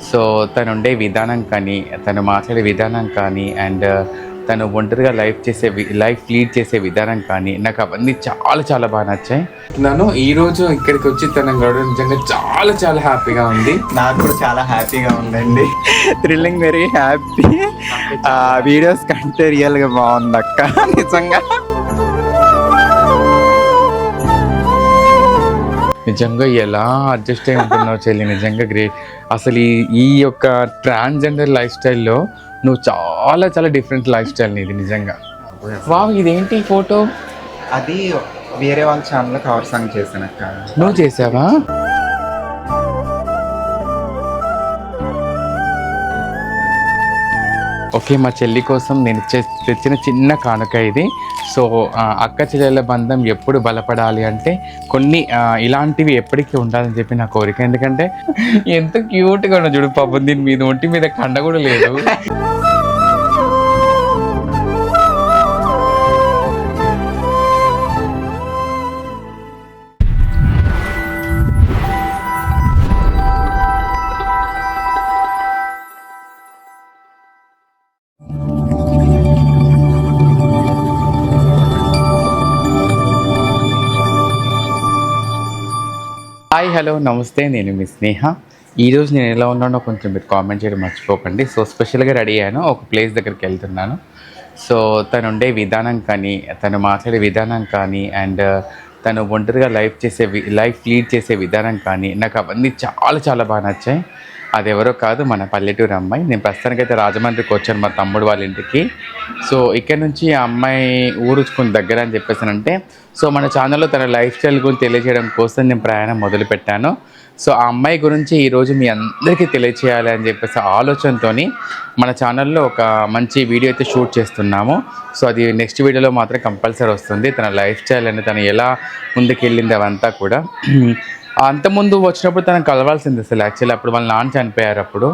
So తను ఉండే విధానం కానీ తను మాట్లాడే విధానం కానీ అండ్ తను ఒంటరిగా లైఫ్ చేసే లైఫ్ లీడ్ చేసే విధానం కానీ నాకు అవన్నీ చాలా చాలా బాగా నచ్చాయి. నన్ను ఈ రోజు ఇక్కడికి వచ్చి తను గడవడం నిజంగా చాలా చాలా హ్యాపీగా ఉంది. నాకు కూడా చాలా హ్యాపీగా ఉందండి. థ్రిల్లింగ్ వెరీ హ్యాపీ వీడియోస్ కంటే రియల్గా బాగుంది అక్క నిజంగా. నిజంగా ఎలా అడ్జస్ట్ అయి ఉంటున్నావు చెల్లి? నిజంగా గ్రేట్ అసలు ఈ ఈ యొక్క ట్రాన్స్జెండర్ లైఫ్ స్టైల్లో నువ్వు చాలా చాలా డిఫరెంట్ లైఫ్ స్టైల్ నీది నిజంగా. వావ్ ఇదేంటి ఫోటో? అది వేరే వాళ్ళ ఛానల్లో కవర్ సాంగ్ చేశాను అక్క. నువ్వు చేసావా? ఓకే మా చెల్లి కోసం నేను తెచ్చిన చిన్న కానుక ఇది. సో అక్క చెల్లెల బంధం ఎప్పుడు బలపడాలి అంటే కొన్ని ఇలాంటివి ఎప్పటికీ ఉండాలని చెప్పి నా కోరిక. ఎందుకంటే ఎంత క్యూట్గా ఉన్న చూడు పాపం దీని మీద ఒంటి మీద కండ కూడా లేదు. హాయ్ హలో నమస్తే నేను మీ స్నేహ. ఈరోజు నేను ఎలా ఉన్నానో కొంచెం మీరు కామెంట్ చేయడం మర్చిపోకండి. సో స్పెషల్గా రెడీ అయ్యాను ఒక ప్లేస్ దగ్గరికి వెళ్తున్నాను. సో తను ఉండే విధానం కానీ తను మాట్లాడే విధానం కానీ అండ్ uh, తను ఒంటరిగా లైఫ్ చేసే లైఫ్ లీడ్ చేసే విధానం కానీ నాకు అవన్నీ చాలా చాలా బాగా నచ్చాయి. అది ఎవరో కాదు మన పల్లెటూరు అమ్మాయి. నేను ప్రస్తుతానికైతే రాజమండ్రికి వచ్చాను మా తమ్ముడు వాళ్ళ ఇంటికి. సో ఇక్కడ నుంచి ఆ అమ్మాయి ఊరుచుకుని దగ్గర అని చెప్పేసానంటే సో మన ఛానల్లో తన లైఫ్ స్టైల్ గురించి తెలియజేయడం కోసం నేను ప్రయాణం మొదలుపెట్టాను. సో ఆ అమ్మాయి గురించి ఈరోజు మీ అందరికీ తెలియచేయాలి అని చెప్పేసి ఆలోచనతో మన ఛానల్లో ఒక మంచి వీడియో అయితే షూట్ చేస్తున్నాము. సో అది నెక్స్ట్ వీడియోలో మాత్రం కంపల్సరీ వస్తుంది. తన లైఫ్ స్టైల్ అని తను ఎలా ముందుకెళ్ళింది అవంతా కూడా. అంతకుముందు వచ్చినప్పుడు తనకు కలవాల్సింది అసలు యాక్చువల్లీ అప్పుడు వాళ్ళ నాన్న చనిపోయారు అప్పుడు.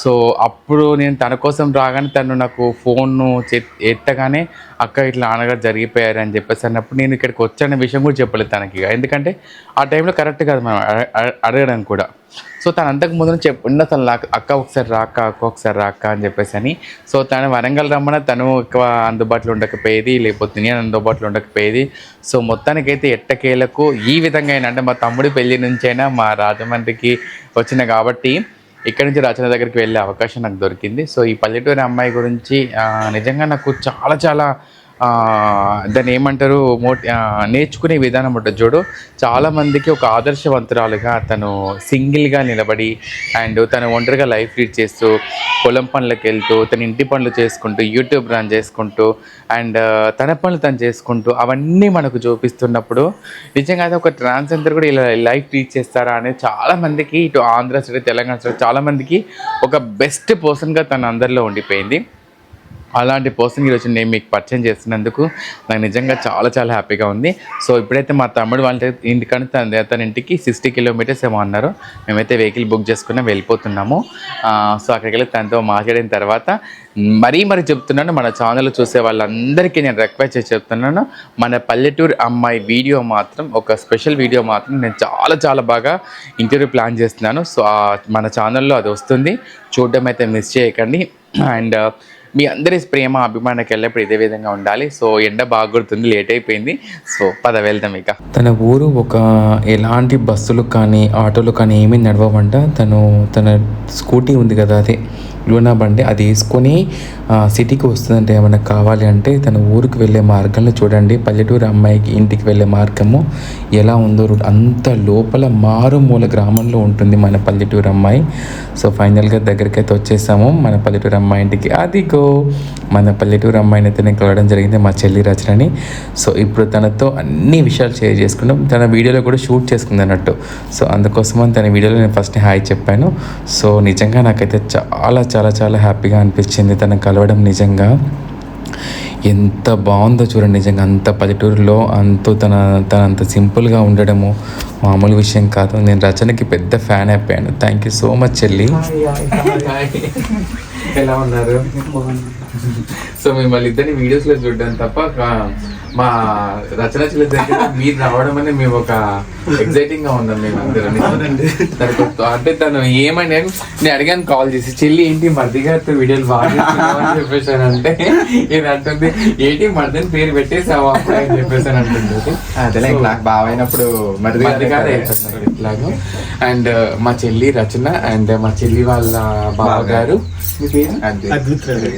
సో అప్పుడు నేను తన కోసం రాగానే తను నాకు ఫోన్ను ఎత్తగానే అక్క ఇట్లా నాన్నగారు జరిగిపోయారు అని చెప్పేసి అన్నప్పుడు నేను ఇక్కడికి వచ్చాన విషయం కూడా చెప్పలేదు తనకి ఎందుకంటే ఆ టైంలో కరెక్ట్ కాదు మనం అడగడం కూడా. సో తను అంతకు ముందు నుంచి తను అక్క ఒకసారి రాక అక్క ఒకసారి రాక అని చెప్పేసి అని. సో తను వరంగల్ రమ్మన తను ఎక్కువ అందుబాటులో ఉండకపోయేది లేకపోతే నేను అందుబాటులో ఉండకపోయేది. సో మొత్తానికైతే ఎట్టకేలకు ఈ విధంగా అయినా అంటే మా తమ్ముడి పెళ్ళి నుంచైనా మా రాజమండ్రికి వచ్చిన కాబట్టి ఇక్కడి నుంచి రచన దగ్గరికి వెళ్ళే అవకాశం నాకు దొరికింది. సో ఈ పల్లెటూరి అమ్మాయి గురించి నిజంగా నాకు చాలా చాలా దాన్ని ఏమంటారు మో నేర్చుకునే విధానం ఉంటుంది చూడు. చాలామందికి ఒక ఆదర్శవంతురాలుగా తను సింగిల్గా నిలబడి అండ్ తను ఒంటరిగా లైఫ్ లీడ్ చేస్తూ పొలం పనులకు వెళ్తూ తన ఇంటి పనులు చేసుకుంటూ యూట్యూబ్ రన్ చేసుకుంటూ అండ్ తన పనులు తను చేసుకుంటూ అవన్నీ మనకు చూపిస్తున్నప్పుడు నిజంగా అయితే ఒక ట్రాన్స్జెండర్ కూడా ఇలా లైఫ్ లీడ్ చేస్తారా అనేది చాలామందికి ఇటు ఆంధ్ర సైడ్ తెలంగాణ సైడ్ చాలామందికి ఒక బెస్ట్ పర్సన్గా తను అందరిలో ఉండిపోయింది. అలాంటి పర్సన్ ఈరోజు నేను మీకు పరిచయం చేస్తున్నందుకు నాకు నిజంగా చాలా చాలా హ్యాపీగా ఉంది. సో ఇప్పుడైతే మా తమ్ముడు వాళ్ళ ఇంటికంటే తన తన ఇంటికి సిక్స్టీ కిలోమీటర్స్ ఏమో అన్నారు. మేమైతే వెహికల్ బుక్ చేసుకుని వెళ్ళిపోతున్నాము. సో అక్కడికి వెళ్ళి తనతో మాట్లాడిన తర్వాత మరీ మరీ చెప్తున్నాను మన ఛానల్ చూసే వాళ్ళందరికీ నేను రిక్వెస్ట్ చేసి చెప్తున్నాను. మన పల్లెటూరు అమ్మాయి వీడియో మాత్రం ఒక స్పెషల్ వీడియో మాత్రం నేను చాలా చాలా బాగా ఇంటర్వ్యూ ప్లాన్ చేస్తున్నాను. సో మన ఛానల్లో అది వస్తుంది. చూడడం అయితే మిస్ చేయకండి. అండ్ మీ అందరి ప్రేమ అభిమానకి వెళ్ళినప్పుడు ఇదే విధంగా ఉండాలి. సో ఎండ బాగా కొడుతుంది లేట్ అయిపోయింది. సో పద వెళ్దాం ఇక. తన ఊరు ఒక ఎలాంటి బస్సులు కానీ ఆటోలు కానీ ఏమీ నడవమంట తను తన స్కూటీ ఉంది కదా అదే. లూనా బండి అది వేసుకొని సిటీకి వస్తుందంటే ఏమైనా కావాలి అంటే తన ఊరికి వెళ్ళే మార్గంలో చూడండి. పల్లెటూరు అమ్మాయికి ఇంటికి వెళ్ళే మార్గము ఎలా ఉందో రూట్ అంత లోపల మారుమూల గ్రామంలో ఉంటుంది మన పల్లెటూరు అమ్మాయి. సో ఫైనల్గా దగ్గరికి అయితే వచ్చేసాము. మన పల్లెటూరు అమ్మాయి ఇంటికి. అదిగో మన పల్లెటూరు అమ్మాయిని అయితే నేను కలవడం జరిగింది మా చెల్లి రచనని. సో ఇప్పుడు తనతో అన్ని విషయాలు షేర్ చేసుకున్నాం. తన వీడియోలో కూడా షూట్ చేసుకుంది అన్నట్టు. సో అందుకోసమని తన వీడియోలో నేను ఫస్ట్ హాయ్ చెప్పాను. సో నిజంగా నాకైతే చాలా చాలా చాలా హ్యాపీగా అనిపించింది. తను కలవడం నిజంగా ఎంత బాగుందో చూడండి. నిజంగా అంత పల్లెటూరులో అంత తన తన అంత సింపుల్గా ఉండడము మామూలు విషయం కాదు. నేను రచనకి పెద్ద ఫ్యాన్ అయిపోయాను. థ్యాంక్ యూ సో మచ్ చెల్లి. ఎలా ఉన్నారు? సో మిమ్మల్ని ఇద్దరిని వీడియోస్లో చూడడం తప్ప మా రచన చెల్లి దగ్గర మీరు రావడం అనేది మేము ఒక ఎక్సైటింగ్గా ఉన్నాం మేము అందరం. అంటే తను ఏమని నేను అడిగాను కాల్ చేసి చెల్లి ఏంటి మర్ది గారితో వీడియోలు బాగా చెప్పేసాను అంటే ఇది అంటుంది ఏంటి మర్దని పేరు పెట్టేసావా అప్పుడు? అని చెప్పేసాను అంటుంది. అదేలే ఇంక నాకు బావ అయినప్పుడు మరిది మధ్య కాదు అయిపోతున్నారు ఇట్లాగా. అండ్ మా చెల్లి రచన అండ్ మా చెల్లి వాళ్ళ బావగారు. మీ పేరు? అది.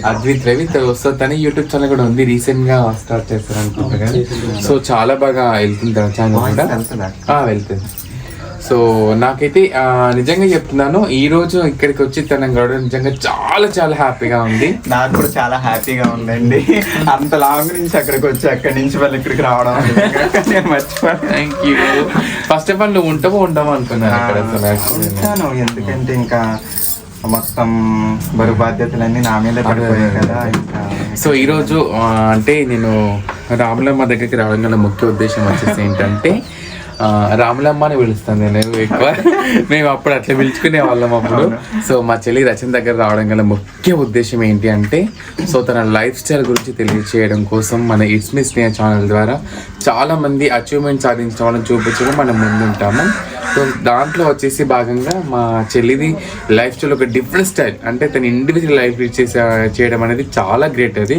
అద్విత్ రవి. సో తన యూట్యూబ్ ఛానల్ కూడా ఉంది. రీసెంట్గా స్టార్ట్ చేస్తారు అనుకుంటా సో చాలా బాగా వెళ్తుంది ఛానల్ కూడా. వెళ్తుందా? సో నాకైతే నిజంగా చెప్తున్నాను ఈ రోజు ఇక్కడికి వచ్చి తన గడవడం నిజంగా చాలా చాలా హ్యాపీగా ఉంది. నాకు కూడా చాలా హ్యాపీగా ఉందండి. అంత లాంగ్ నుంచి అక్కడికి వచ్చి అక్కడి నుంచి వాళ్ళు ఇక్కడికి రావడం thank you first of all నువ్వు ఉంటావో ఉండవు అనుకున్నాను అక్కడ. ఉంటాను. ఎందుకంటే ఇంకా మొత్తం బరువు బాధ్యతలన్నీ నా మీద పడిపోయాయి కదా ఇంకా. సో ఈరోజు అంటే నేను రాములమ్మ దగ్గరికి రావడం గల ముఖ్య ఉద్దేశం వచ్చేసి ఏంటంటే రాములమ్మ అని పిలుస్తాను నేను ఎక్కువ మేము అప్పుడు అట్లా పిలుచుకునే వాళ్ళం అప్పుడు. సో మా చెల్లి రచన దగ్గర రావడం గల ముఖ్య ఉద్దేశం ఏంటి అంటే సో తన లైఫ్ స్టైల్ గురించి తెలియచేయడం కోసం మన ఇట్స్ మీ స్నేహ ఛానల్ ద్వారా చాలామంది అచీవ్మెంట్ సాధించిన వాళ్ళని చూపించడం మనం ముందుంటాము. సో దాంట్లో వచ్చేసి భాగంగా మా చెల్లిది లైఫ్ స్టైల్ ఒక డిఫరెంట్ స్టైల్ అంటే తన ఇండివిజువల్ లైఫ్ చేసే చేయడం అనేది చాలా గ్రేట్ అది.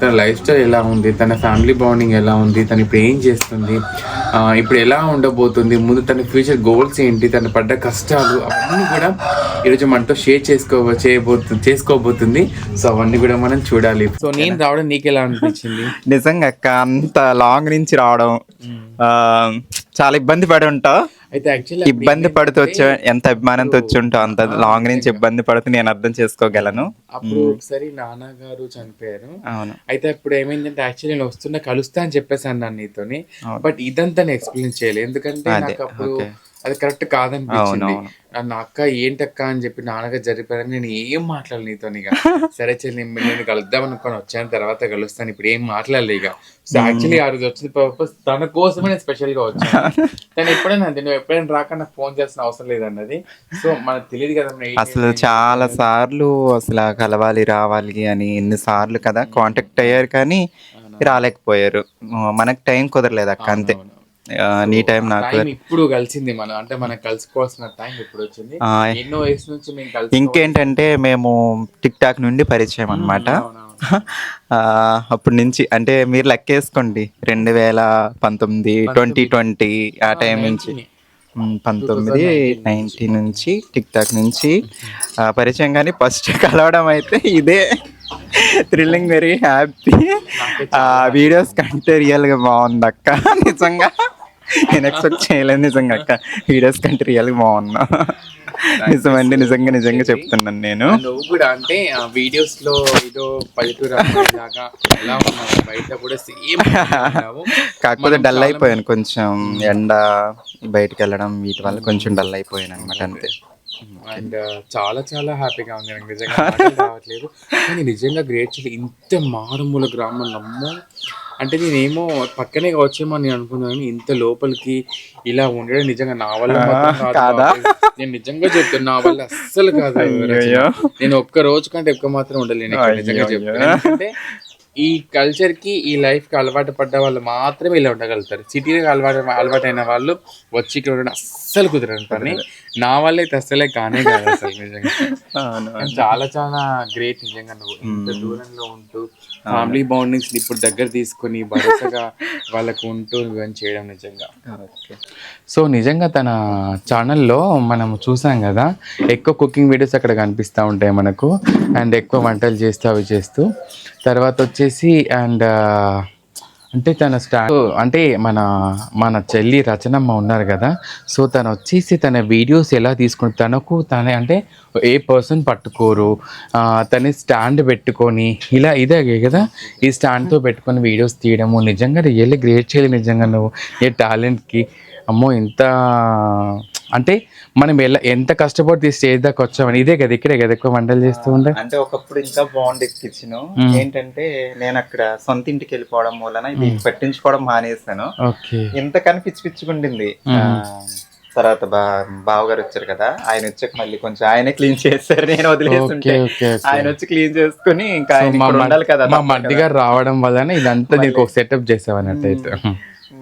తన లైఫ్ స్టైల్ ఎలా ఉంది తన ఫ్యామిలీ బాండింగ్ ఎలా ఉంది తను ఇప్పుడు ఏం చేస్తుంది ఇప్పుడు ఎలా ఉండబోతుంది ముందు తన ఫ్యూచర్ గోల్స్ ఏంటి తను పడ్డ కష్టాలు అవన్నీ కూడా ఈరోజు మనతో షేర్ చేసుకో చేయబోతుంది. చేసుకోబోతుంది. సో అవన్నీ కూడా మనం చూడాలి. సో నేను రావడం నీకు ఎలా అనిపించింది? నిజంగా అక్క అంత లాంగ్ నుంచి రావడం ఆ, చాలా ఇబ్బంది పడి ఉంటావు అయితే యాక్చువల్లీ ఇబ్బంది పడుతూ వచ్చే ఎంత అభిమానంతో వచ్చి ఉంటావు అంత లాంగ్ నుంచి ఇబ్బంది పడుతూ నేను అర్థం చేసుకోగలను. అప్పుడు ఒకసారి నాన్నగారు చనిపోయారు. అవును. అయితే అప్పుడు ఏమైందంటే యాక్చువల్లీ నేను వస్తున్నా కలుస్తా అని చెప్పేసి అన్నాను నీతోని. బట్ ఇదంతా నేను ఎక్స్ప్లెయిన్ చేయలేదు. ఎందుకంటే నాకు అప్పుడు. అది కరెక్ట్ కాదనిపించింది. నన్ను అక్క ఏంటక్క అని చెప్పి నాన్నగా జరిపారని నేను ఏం మాట్లాడలేదు నీతో ఇక. సరే చెల్లి నేను కలుద్దాం అనుకొని వచ్చాను తర్వాత కలుస్తాను ఇప్పుడు ఏం మాట్లాడలేదు ఇక. సో యాక్చువల్లీ ఆ రోజు వచ్చిన పర్పస్ తన కోసమే నేను స్పెషల్గా వచ్చాను. తను ఎప్పుడైనా అంతే నువ్వు ఎప్పుడైనా రాక నాకు ఫోన్ చేసిన అవసరం లేదన్నది. సో మనకు తెలియదు కదా అసలు. చాలా సార్లు అసలు కలవాలి రావాలి అని ఎన్ని సార్లు కదా కాంటాక్ట్ అయ్యారు కానీ రాలేకపోయారు. మనకు టైం కుదరలేదు అక్క అంతే. నీ టైం నాకు ఇప్పుడు కలిసింది మనం అంటే మనం కలుసుకోవాల్సిన టైం ఇప్పుడు వచ్చింది. ఎన్నో నుంచి మేము ఇంకేంటంటే మేము టిక్ టాక్ నుండి పరిచయం అన్నమాట. ఆ, అప్పటి నుంచి అంటే మీరు లెక్కేసుకోండి. రెండు వేల పంతొమ్మిది ట్వంటీ ట్వంటీ ఆ టైం నుంచి. పంతొమ్మిది నైన్టీ నుంచి. టిక్ టాక్ నుంచి. పరిచయం కానీ ఫస్ట్ కలవడం అయితే ఇదే. థ్రిల్లింగ్ వెరీ హ్యాపీ వీడియోస్ కంటే రియల్గా బాగుంది అక్క నిజంగా. నేను ఎక్స్పెక్ట్ చేయలేదు నిజంగా అక్క. వీడియోస్ కంటే రియల్గా బాగున్నా. నిజమండి నిజంగా నిజంగా చెప్తున్నాను నేను. నువ్వు కూడా అంటే ఆ వీడియోస్లో ఏదో పల్లెటూరు లాగా ఎలా ఉన్నావు? బయట కూడా సేమ్ కాకపోతే డల్ అయిపోయాను కొంచెం. ఎండ బయటికి వెళ్ళడం వీటి వల్ల కొంచెం డల్ అయిపోయాను అనమాట అంతే. అండ్ చాలా చాలా హ్యాపీగా ఉంది నాకు. నిజంగా మాటలు రావట్లేదు. కానీ నిజంగా గ్రేట్ ఇంత మారుమూల గ్రామం నమ్మో అంటే నేనేమో పక్కనే వచ్చేమో నేను అనుకున్నాను కానీ ఇంత లోపలికి ఇలా ఉండడం నిజంగా నా వల్ల మాత్రం కాదు. నేను నిజంగా చెప్తాను నా వల్ల అస్సలు కాదు రచన. నేను ఒక్క రోజు కంటే ఎక్కువ మాత్రం ఉండలేను ఇక్కడ నిజంగా చెప్తాను ఎందుకంటే ఈ కల్చర్కి ఈ లైఫ్కి అలవాటు పడ్డ వాళ్ళు మాత్రమే ఇలా ఉండగలుగుతారు. సిటీకి అలవాటు అలవాటైన వాళ్ళు వచ్చి ఇక్కడ ఉండడం అస్సలు కుదరని పని నా వల్ల అయితే అస్సలే కానే కాదు అసలు నిజంగా. చాలా చాలా గ్రేట్ నిజంగా నువ్వు ఇంత దూరంలో ఉంటూ ఫ్యామిలీ బాండింగ్స్ ఇప్పుడు దగ్గర తీసుకొని భరోసాగా వాళ్ళకు ఉంటూ ఇవన్నీ చేయడం నిజంగా. ఓకే. సో నిజంగా తన ఛానల్లో మనం చూసాం కదా ఎక్కువ కుకింగ్ వీడియోస్ అక్కడ కనిపిస్తూ ఉంటాయి మనకు. అండ్ ఎక్కువ వంటలు చేస్తూ అవి చేస్తూ. తర్వాత వచ్చేసి అండ్ అంటే తన స్టా అంటే మన మన చెల్లి రచనమ్మ ఉన్నారు కదా సో తను వచ్చేసి తన వీడియోస్ ఎలా తీసుకుని తనకు తన అంటే ఏ పర్సన్ పట్టుకోరు తన స్టాండ్ పెట్టుకొని ఇలా ఇదే కదా ఈ స్టాండ్తో పెట్టుకొని వీడియోస్ తీయడము నిజంగా రియల్లీ గ్రేట్ చేయాలి నిజంగా నువ్వు ఏ టాలెంట్కి అమ్మో ఇంత అంటే మనం ఎలా ఎంత కష్టపడి ఈ స్టేజ్ దాకా వచ్చామని ఇదే కదా ఇక్కడే కదా ఎక్కువ వంటలు చేస్తూ ఉండే అంటే ఒకప్పుడు ఇంకా బాండ్ ఎక్కించాను ఏంటంటే నేను అక్కడ సొంత ఇంటికి వెళ్ళిపోవడం వలన ఇది పట్టించుకోవడం మానేసాను ఓకే. ఇంత కనిపించి పిచ్చుకుంటుంది. ఆ, తర్వాత బా బావగారు వచ్చారు కదా ఆయన వచ్చాక మళ్ళీ కొంచెం ఆయనే క్లీన్ చేస్తారు నేను వదిలేస్తుంటే ఆయన వచ్చి క్లీన్ చేసుకుని ఇంకా ఆయన ఉండాలి కదా మా మడ్డి గారు రావడం వల్లనే ఇదంతా నీకు ఒక సెటప్ చేసావు అన్నట్టు అయితే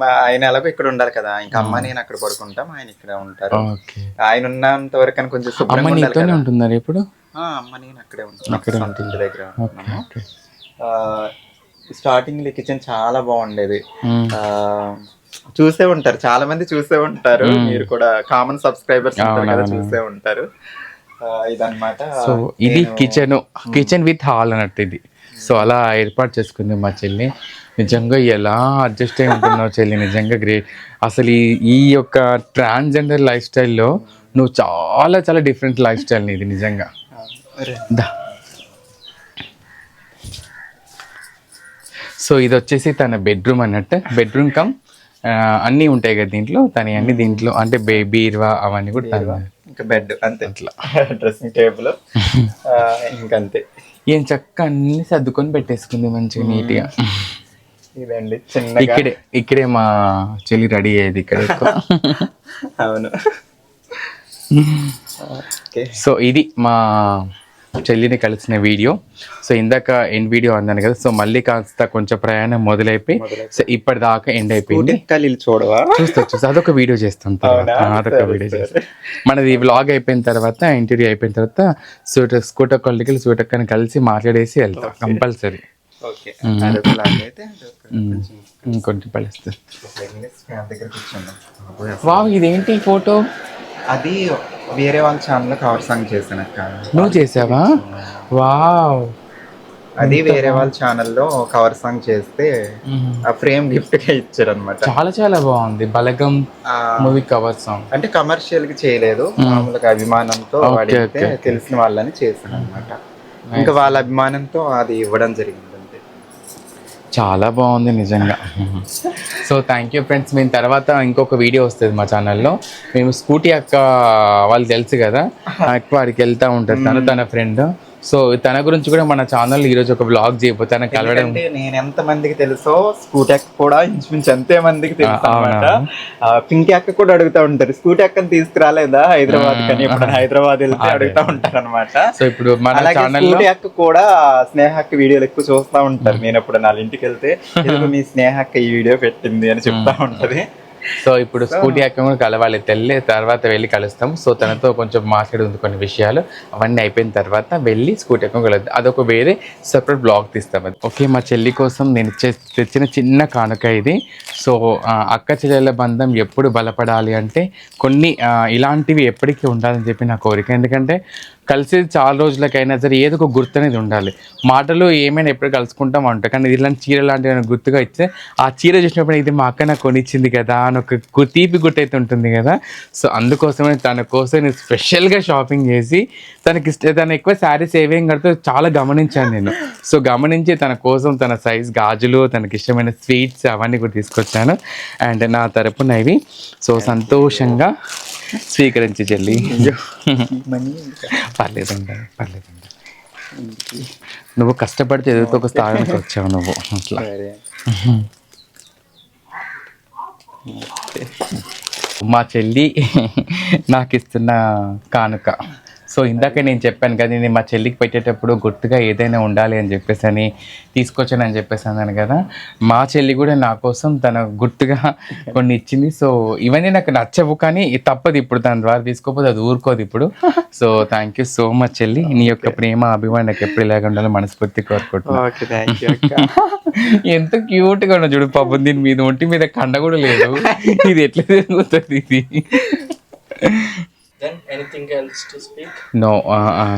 ఆయన ఎలాగో ఇక్కడ ఉండాలి కదా. ఇంకా అమ్మ నేను అక్కడ పడుకుంటాం ఆయన ఇక్కడ ఉంటారు. ఆయన ఉన్నంత వరకు అని కొంచెం శుభ్రంగా ఉండాలి నీతోనే కదా. ఉంటున్నారు ఇప్పుడు? ఆ, అమ్మ నేను అక్కడే ఉంటాను ఇంటి దగ్గర ఉంటున్నాము. ఆ, స్టార్టింగ్లో కిచెన్ చాలా బాగుండేది. మ్మ్. ఆ, చూసే ఉంటారు. చాలా మంది చూసే ఉంటారు. మీరు కూడా కామన్ సబ్స్క్రైబర్స్ ఉంటారు కదా చూసే ఉంటారు. ఆ, ఇదన్నమాట. సో ఇది కిచెన్ కిచెన్ విత్ హాల్ అన్నట్టు ఇది. సో అలా ఏర్పాటు చేసుకుంది మా చెల్లి. నిజంగా ఎలా అడ్జస్ట్ అయి ఉంటున్నావు చెల్లి? నిజంగా గ్రేట్ అసలు ఈ ఈ యొక్క ట్రాన్స్జెండర్ లైఫ్ స్టైల్లో నువ్వు చాలా చాలా డిఫరెంట్ లైఫ్ స్టైల్ ఇది నిజంగా సో ఇది వచ్చేసి తన బెడ్రూమ్ అన్నట్టు. బెడ్రూమ్ కమ్ అన్నీ ఉంటాయి కదా దీంట్లో? తన అన్ని దీంట్లో అంటే బే బీర్వా అవన్నీ కూడా ఇంకా బెడ్ అంతే. అట్లా. డ్రెస్సింగ్ టేబుల్ ఇంకంతే. Hmm. ఏం చక్క అన్ని సర్దుకొని పెట్టేసుకుంది మంచిగా నీట్గా ఇదండి చిన్నగా. ఇక్కడే ఇక్కడే మా చెల్లి రెడీ అయ్యేది ఇక్కడ అవును. సో ఇది మా చెల్లిని కలిసిన వీడియో. సో ఇందాక ఎండ్ వీడియో అన్నాను కదా సో మళ్ళీ కాస్త కొంచెం ప్రయాణం మొదలైపోయి సో ఇప్పటిదాకా ఎండ్ అయిపోయింది. చూడవా? చూస్తా చూస్తా అదొక వీడియో చేస్తాం అదొక వీడియో. చేస్తాం. మనది వ్లాగ్ అయిపోయిన తర్వాత ఇంటర్వ్యూ అయిపోయిన తర్వాత స్కూటర్ స్కూటర్ కొలికలు స్కూటర్ కలిసి మాట్లాడేసి వెళ్తాం. కంపల్సరీ. ఇంకొంచెం దగ్గర కూర్చుందాం వావ్ ఇదేంటి ఫోటో? అది వేరే వాళ్ళ ఛానల్ కవర్ సాంగ్ చేశాను అక్క. నువ్వు చేసావా? వావ్. అది వేరే వాళ్ళ ఛానల్లో కవర్ సాంగ్ చేస్తే ఆ ఫ్రేమ్ గిఫ్ట్గా ఇచ్చారు అనమాట చాలా చాలా బాగుంది. బలగం మూవీ కవర్ సాంగ్ అంటే కమర్షియల్కి చేయలేదు. మామూలుగా అభిమానంతో తెలిసిన వాళ్ళని చేశాను అనమాట ఇంకా వాళ్ళ అభిమానంతో అది ఇవ్వడం జరిగింది. చాలా బాగుంది నిజంగా. సో థ్యాంక్ యూ ఫ్రెండ్స్ మేము తర్వాత ఇంకొక వీడియో వస్తుంది మా ఛానల్లో మేము స్కూటీ అక్క వాళ్ళు తెలుసు కదా? అక్క వాడికి వెళ్తా ఉంటారు తను తన ఫ్రెండ్ సో తన గురించి కూడా మన ఛానల్లో ఈరోజు ఒక బ్లాగ్ చేయబోతే తనకు కలవడం నేను ఎంత మందికి తెలుసో స్కూటీ అక్క కూడా ఇంచుమించు అంతే మందికి తెలుసు పింకీ అక్క కూడా అడుగుతా ఉంటారు. స్కూటీ అక్కని తీసుకురాలేదా హైదరాబాద్ కానీ? ఇప్పుడు హైదరాబాద్ వెళ్తే అడుగుతా ఉంటారు అనమాట సో ఇప్పుడు మన స్కూటీ అక్క కూడా స్నేహ అక్క వీడియోలు ఎక్కువ చూస్తా ఉంటారు. నేను నా ఇంటికి వెళ్తే "ఇదిగో మీ స్నేహ అక్క ఈ వీడియో పెట్టింది అని చెప్తా ఉంటది. సో ఇప్పుడు స్కూటీ అక్క కూడా కలవాలి. తెల్లి తర్వాత వెళ్ళి కలుస్తాం సో తనతో కొంచెం మాట్లాడుంది కొన్ని విషయాలు. అవన్నీ అయిపోయిన తర్వాత వెళ్ళి స్కూటీ అక్క కలుద్దాం. అదొక వేరే సపరేట్ బ్లాగ్ తీస్తాం అది. ఓకే మా చెల్లి కోసం నేను తెచ్చిన చిన్న కానుక ఇది. సో అక్క చెల్లెల బంధం ఎప్పుడు బలపడాలి అంటే కొన్ని ఇలాంటివి ఎప్పటికీ ఉండాలని చెప్పి నా కోరిక. ఎందుకంటే కలిసి చాలా రోజులకైనా సరే ఏదో ఒక గుర్తు అనేది ఉండాలి. మాటలు ఏమైనా ఎప్పుడు కలుసుకుంటాం అంటాం. కానీ ఇది ఇలాంటి చీర లాంటివి గుర్తుగా ఇస్తే ఆ చీర చూసినప్పుడు ఇది మా అక్క నాకు కొనిచ్చింది కదా అని ఒక తీపి గుర్తు అయితే ఉంటుంది కదా. సో అందుకోసమే తన కోసం నేను స్పెషల్గా షాపింగ్ చేసి తనకి ఇష్ట తను ఎక్కువ శారీస్ ఏవేం కడితే చాలా గమనించాను నేను. సో గమనించి తన కోసం తన సైజ్ గాజులు తనకి ఇష్టమైన స్వీట్స్ అవన్నీ కూడా తీసుకొచ్చాను. అండ్ నా తరపున ఇవి. సో సంతోషంగా స్వీకరించి చెల్లి పర్లేదండి పర్లేదండి నువ్వు కష్టపడితే ఎదుగుతూ ఒక స్థానానికి వచ్చావు నువ్వు అట్లా. మా చెల్లి నాకు ఇస్తున్న కానుక. సో ఇందాక నేను చెప్పాను కదా నేను మా చెల్లికి పెట్టేటప్పుడు గుర్తుగా ఏదైనా ఉండాలి అని చెప్పేసి అని తీసుకొచ్చానని చెప్పేసి అన్నాను కదా. మా చెల్లి కూడా నా కోసం తన గుర్తుగా కొన్ని ఇచ్చింది. సో ఇవన్నీ నాకు నచ్చవు కానీ తప్పదు ఇప్పుడు దాని ద్వారా తీసుకోకపోతే అది ఊరుకోదు ఇప్పుడు. So thank you so much చెల్లి. నీ యొక్క ప్రేమ అభిమానం నాకు ఎప్పుడు ఇలాగ ఉండాలో మనస్ఫూర్తి కోరుకుంటున్నాను ఎంత క్యూట్గా ఉన్నా చూడు పాపం దీని మీద ఒంటి మీద కండ కూడా లేదు. ఇది ఎట్లా తిరుగుతుంది ఇది? Then anything else to speak? No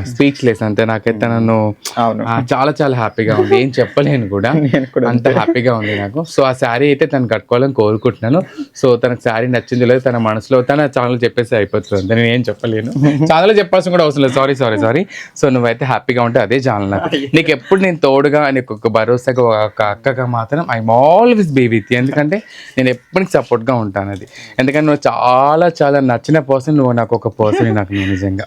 speechless అంతే నాకైతే నన్ను అవును. ఆ, చాలా చాలా హ్యాపీగా ఉంది. ఏం చెప్పలేను కూడా. అంత హ్యాపీగా ఉంది నాకు. సో ఆ శారీ అయితే తను కట్టుకోవాలని కోరుకుంటున్నాను. సో తనకు శారీ నచ్చింది లేదు తన మనసులో తన ఛానల్ చెప్పేసి అయిపోతుంది. అంతే నేను ఏం చెప్పలేను. ఛానల్ చెప్పాల్సిన కూడా అవసరం లేదు. సారీ సారీ సారీ సో నువ్వైతే హ్యాపీగా ఉంటే అదే ఛానల్ నాకు. నీకు ఎప్పుడు నేను తోడుగా నీకు ఒక భరోసాగా ఒక అక్కగా మాత్రం ఐఎమ్ ఆల్వేస్ బీ విత్ ఎందుకంటే నేను ఎప్పటికి సపోర్ట్గా ఉంటాను అది. ఎందుకంటే నువ్వు చాలా చాలా నచ్చిన పర్సన్ నువ్వు నాకు ఒక పర్సన్ నాకు నిజంగా